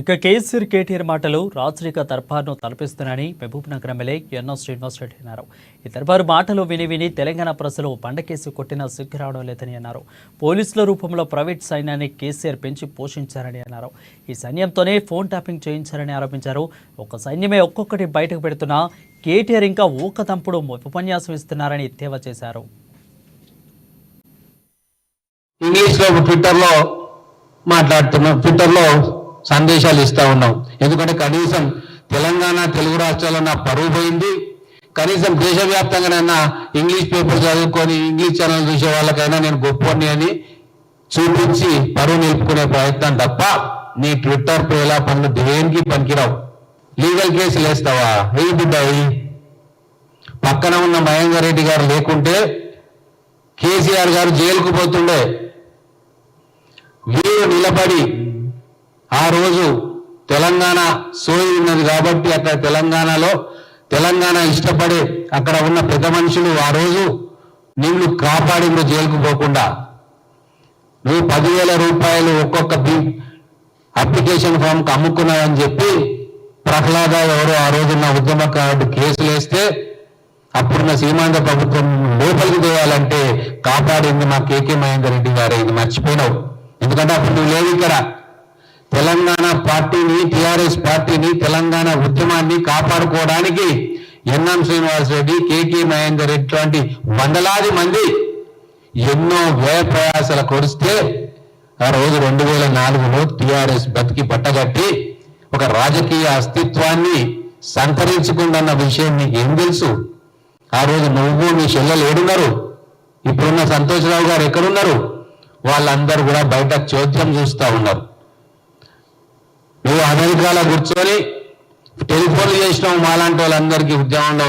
ఇక కేసీఆర్ కేటీఆర్ మాటలు రాజరిక దర్బార్ను తలపిస్తున్నాయని మహబూబ్ నగర్ ఎమ్మెల్యే ఎన్ఆ శ్రీనివాస్ రెడ్డి అన్నారు. ఈ దర్బారు మాటలు విని విని తెలంగాణ ప్రజలు బండకేసి కొట్టినా సిగ్గు రావడం లేదని అన్నారు. పోలీసుల రూపంలో ప్రైవేట్ సైన్యాన్ని కేసీఆర్ పెంచి పోషించారని అన్నారు. ఈ సైన్యంతోనే ఫోన్ ట్యాపింగ్ చేయించారని ఆరోపించారు. ఒక సైన్యమే ఒక్కొక్కటి బయటకు పెడుతున్నా కేటీఆర్ ఇంకా ఊకతంపుడు ఉపన్యాసం ఇస్తున్నారని తేవా చేశారు. ఇంగ్లీష్ మాట్లాడుతున్నాం ట్విట్టర్లో సందేశాలు ఇస్తా ఉన్నాం. ఎందుకంటే కనీసం తెలంగాణ తెలుగు రాష్ట్రాల్లో నా పరువు పోయింది. కనీసం దేశవ్యాప్తంగానైనా ఇంగ్లీష్ పేపర్ చదువుకొని ఇంగ్లీష్ ఛానల్ చూసే వాళ్ళకైనా నేను గొప్పని అని చూపించి పరువు నిలుపుకునే ప్రయత్నం తప్ప నీ ట్విట్టర్ పేలా పనులు దేనికి పనికిరావు? లీగల్ కేసులు వేస్తావా? వెయ్యి బిడ్డాయి. పక్కన ఉన్న మహేందర్ రెడ్డి గారు లేకుంటే కేసీఆర్ గారు జైలుకు పోతుండే. వీరు నిలబడి ఆ రోజు తెలంగాణ సోయి ఉన్నది కాబట్టి అక్కడ తెలంగాణలో తెలంగాణ ఇష్టపడే అక్కడ ఉన్న పెద్ద మనుషులు ఆ రోజు నిన్ను కాపాడిండు జైలుకు పోకుండా. నువ్వు పదివేల రూపాయలు ఒక్కొక్క బి అప్లికేషన్ ఫామ్కి అమ్ముకున్నావని చెప్పి ప్రహ్లాద ఎవరో ఆ రోజున్న ఉద్యమకారుడు కేసులు వేస్తే అప్పుడున్న సీమాంధ్ర ప్రభుత్వం లోపలికి తేవాలంటే కాపాడింది మా కేకే మహేందర్ రెడ్డి గారు. ఇది మర్చిపోయినావు. ఎందుకంటే అప్పుడు నువ్వు లేవు ఇక్కడ. తెలంగాణ పార్టీని టిఆర్ఎస్ పార్టీని తెలంగాణ ఉద్యమాన్ని కాపాడుకోవడానికి ఎన్ఎం శ్రీనివాస్ రెడ్డి కేకే మహేందర్ రెడ్డి లాంటి వందలాది మంది ఎన్నో వ్యయ ప్రయాసాల కొడిస్తే ఆ రోజు రెండు వేల నాలుగులో టిఆర్ఎస్ బతికి పట్టగట్టి ఒక రాజకీయ అస్తిత్వాన్ని సంతరించుకుందన్న విషయం నీకు ఏం తెలుసు? ఆ రోజు నువ్వు మీ చెల్లెలు ఏడున్నారు? ఇప్పుడున్న సంతోషరావు గారు ఎక్కడున్నారు? వాళ్ళందరూ కూడా బయట చోద్యం చూస్తూ ఉన్నారు. అమెరికాలో కూర్చొని టెలిఫోన్లు చేసినాం మాలాంటి వాళ్ళందరికీ ఉద్యమంలో